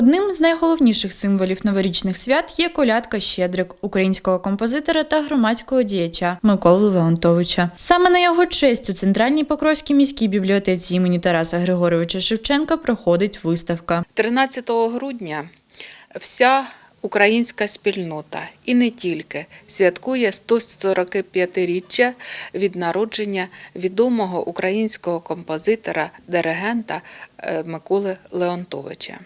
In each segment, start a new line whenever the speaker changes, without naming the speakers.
Одним з найголовніших символів новорічних свят є колядка Щедрик українського композитора та громадського діяча Миколи Леонтовича. Саме на його честь у центральній Покровській міській бібліотеці імені Тараса Григоровича Шевченка проходить виставка.
13 грудня вся українська спільнота і не тільки святкує 145-річчя від народження відомого українського композитора, диригента е, Миколи Леонтовича.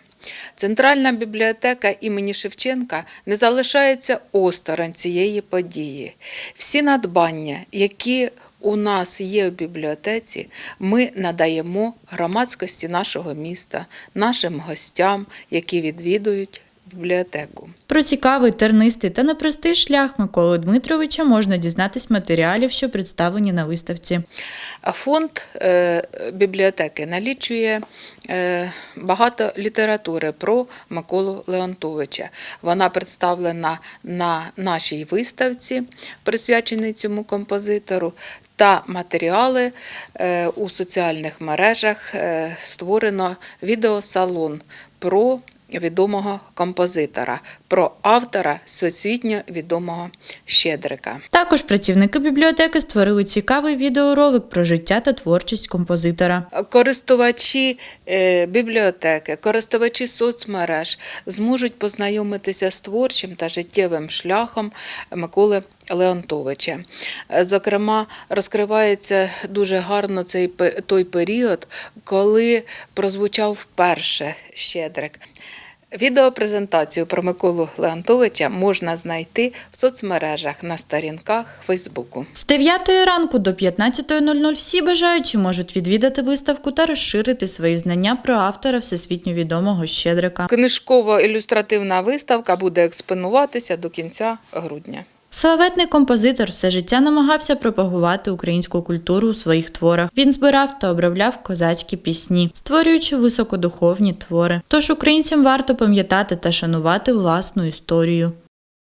Центральна бібліотека імені Шевченка не залишається осторонь цієї події. Всі надбання, які у нас є в бібліотеці, ми надаємо громадськості нашого міста, нашим гостям, які відвідують бібліотеку.
Про цікавий, тернистий та непростий шлях Миколи Дмитровича можна дізнатись матеріалів, що представлені на виставці.
А Фонд е, бібліотеки налічує е, багато літератури про Миколу Леонтовича. Вона представлена на нашій виставці, присвяченій цьому композитору. Та матеріали е, у соціальних мережах е, створено відеосалон про відомого композитора, про автора всесвітньо відомого Щедрика.
Також працівники бібліотеки створили цікавий відеоролик про життя та творчість композитора.
Користувачі е, бібліотеки, користувачі соцмереж зможуть познайомитися з творчим та життєвим шляхом Миколи Леонтовича. Е, Зокрема, розкривається дуже гарно цей той період, коли прозвучав вперше Щедрик. Відеопрезентацію про Миколу Леонтовича можна знайти в соцмережах на сторінках Фейсбуку.
З 9 ранку до 15.00 всі бажаючі можуть відвідати виставку та розширити свої знання про автора всесвітньо відомого Щедрика.
Книжково-ілюстративна виставка буде експонуватися до кінця грудня.
Славетний композитор все життя намагався пропагувати українську культуру у своїх творах. Він збирав та обробляв козацькі пісні, створюючи високодуховні твори. Тож українцям варто пам'ятати та шанувати власну історію.